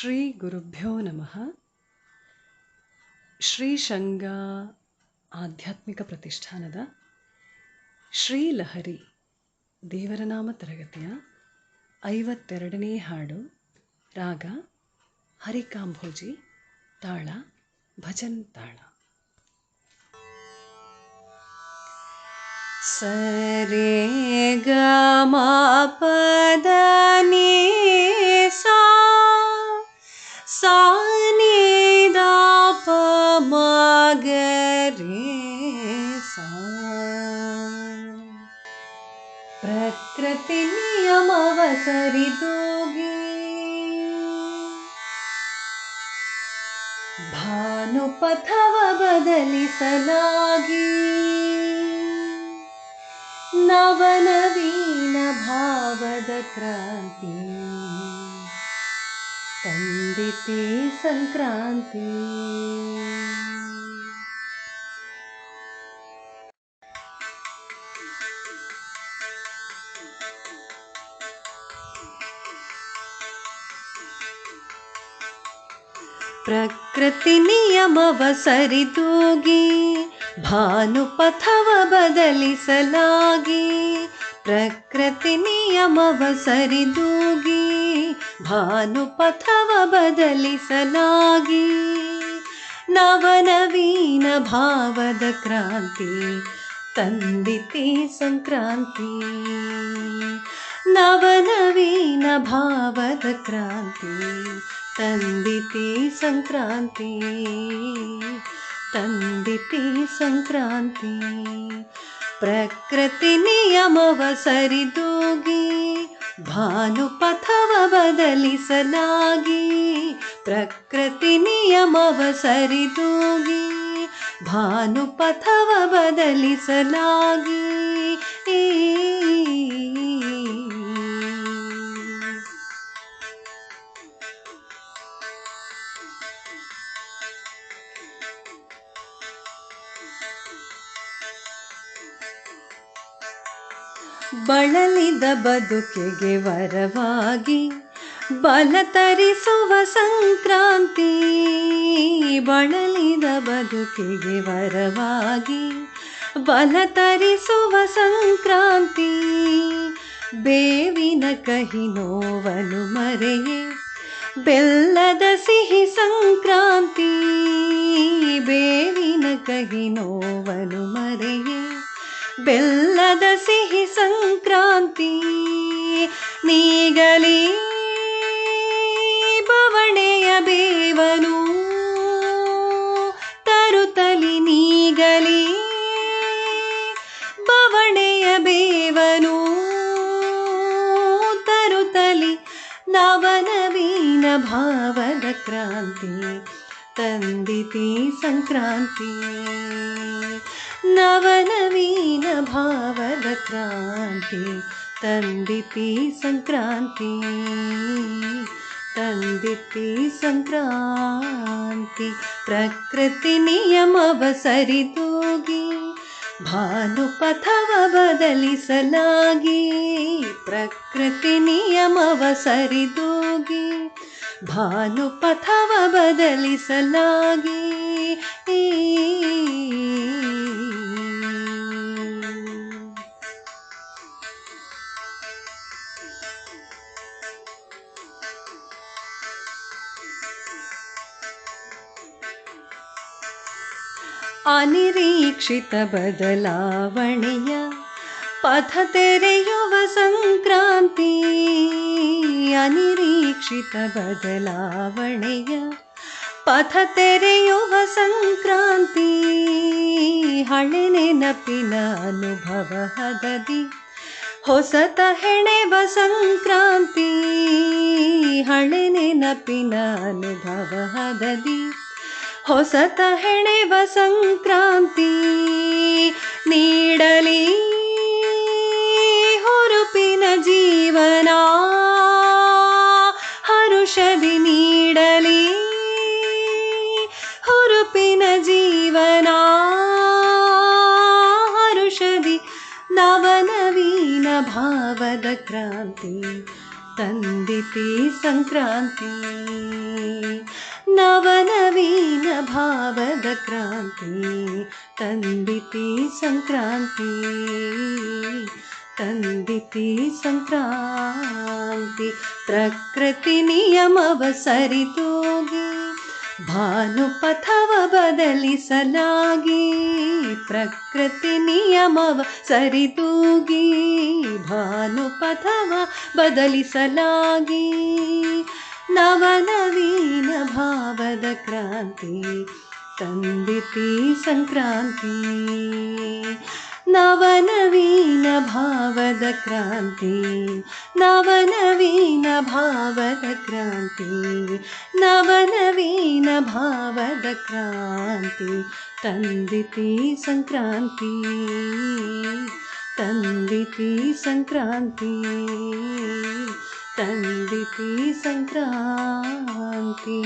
ಶ್ರೀಗುರುಭ್ಯೋ ನಮಃ. ಶ್ರೀ ಶಂಗ ಆಧ್ಯಾತ್ಮಿಕ ಪ್ರತಿಷ್ಠಾನದ ಶ್ರೀಲಹರಿ ದೇವರನಾಮ ತರಗತಿಯ ಐವತ್ತೆರಡನೇ ಹಾಡು, ರಾಗ, ಹರಿಕಾಂಭೋಜಿ, ತಾಳ, ಭಜನ್ ತಾಳ. ಸರೇ ಗ ಪದ ನಿಯಮವ ಸರಿದೂಗಿ ಭಾನುಪಥವ ಬದಲಿಸಲಾಗಿ ನವನವೀನ ಭಾವದ ಕ್ರಾಂತಿ ತಂದಿತಿ ಸಂಕ್ರಾಂತಿ ಪ್ರಕೃತಿ ನಿಯಮವ ಸರಿದೂಗಿ ಭಾನುಪಥವ ಬದಲಿಸಲಾಗಿ ಪ್ರಕೃತಿ ನಿಯಮವ ಸರಿದೂಗಿ ಭಾನುಪಥವ ಬದಲಿಸಲಾಗಿ ನವನವೀನ ಭಾವದ ಕ್ರಾಂತಿ ತಂದಿತಿ ಸಂಕ್ರಾಂತಿ ನವನವೀನ ಭಾವದ ಕ್ರಾಂತಿ ತಂದಿತಿ ಸಂಕ್ರಾಂತಿ ತಂದಿತಿ ಸಂಕ್ರಾಂತಿ ಪ್ರಕೃತಿ ನಿಯಮವ ಸರಿದೂಗಿ ಭಾನುಪಥವ ಬದಲಿಸಲಾಗಿ ಪ್ರಕೃತಿ ನಿಯಮವ ಸರಿದೂಗಿ ಭಾನುಪಥವ ಬದಲಿಸಲಾಗಿ ಬಳಲಿದ ಬದುಕಿಗೆ ವರವಾಗಿ ಬಲ ತರಿಸುವ ಸಂಕ್ರಾಂತಿ. ಬಳಲಿದ ಬದುಕಿಗೆ ವರವಾಗಿ ಬಲ ತರಿಸುವ ಸಂಕ್ರಾಂತಿ. ಬೇವಿನ ಕಹಿ ನೋವನು ಮರೆಯೇ ಬೆಲ್ಲದ ಸಿಹಿ ಸಂಕ್ರಾಂತಿ. ಬೇವಿನ ಕಹಿ ನೋವನು ಮರೆಯೇ ಬೆಲ್ಲದ ಸಿಹಿ ಸಂಕ್ರಾಂತಿ ನೀಗಲಿ ಬವಣೆಯ ಬೇವನು ತರುತಲಿ ನೀಗಲಿ ಬವಣೆಯ ಬೇವನು ತರುತಲಿ ನವನವೀನ ಭಾವದ ಕ್ರಾಂತಿ. ತಂದಿತಿ ಸಂಕ್ರಾಂತಿ ನವನವೀನ ಭಾವದ ಕ್ರಾಂತಿ ತಂದಿತಿ ಸಂಕ್ರಾಂತಿ ತಂದಿತಿ ಸಂಕ್ರಾಂತಿ ಪ್ರಕೃತಿ ನಿಯಮವ ಸರಿದೂಗಿ ಭಾನುಪಥವ ಬದಲಿಸಲಾಗಿ ಪ್ರಕೃತಿ ನಿಯಮವ ಸರಿದೂಗಿ ಭಾನುಪಥವ ಬದಲಿಸಲಾಗಿ ಅನಿರೀಕ್ಷಿತ ಬದಲಾವಣೆಯ ಪಥ ತೆರೆಯುವ ಸಂಕ್ರಾಂತಿ ಅನಿರೀಕ್ಷಿತ ಬದಲಾವಣೆಯ ಪಥ ತೆರೆಯುವ ಸಂಕ್ರಾಂತಿ ಹಳೆ ನೆನಪಿನ ಅನುಭವ ಹದದಿ ಹೊಸತ ಹೆಣೆವ ಸಂಕ್ರಾಂತಿ ಹಳೆ ನೆನಪಿನ ಅನುಭವ ಹದದಿ ಹೊಸತ ಹೆಣೆವ ಸಂಕ್ರಾಂತಿ भावदक्रान्ति सङ्क्रान्ति। नवनवीनभावदक्रान्ति तन्दिति सङ्क्रान्ति। तन्दिति सङ्क्रान्ति प्रकृतिनियमवसरितु। ಭಾನುಪಥವ ಬದಲಿಸಲಾಗಿ ಪ್ರಕೃತಿ ನಿಯಮವ ಸರಿದೂಗಿ ಭಾನುಪಥವ ಬದಲಿಸಲಾಗಿ ನವನವೀನ ಭಾವದ ಕ್ರಾಂತಿ ತಂದಿತಿ ಸಂಕ್ರಾಂತಿ ನವನವೀನ ಭಾವದ ಕ್ರಾಂತಿ ನವನವೀನ ಭಾವದ ಕ್ರಾಂತಿ ನವನವೀನ ಭಾವದ ಕ್ರಾಂತಿ ತಂದಿತಿ ಸಂಕ್ರಾಂತಿ ತಂದಿತಿ ಸಂಕ್ರಾಂತಿ ತಂದಿತಿ ಸಂಕ್ರಾಂತಿ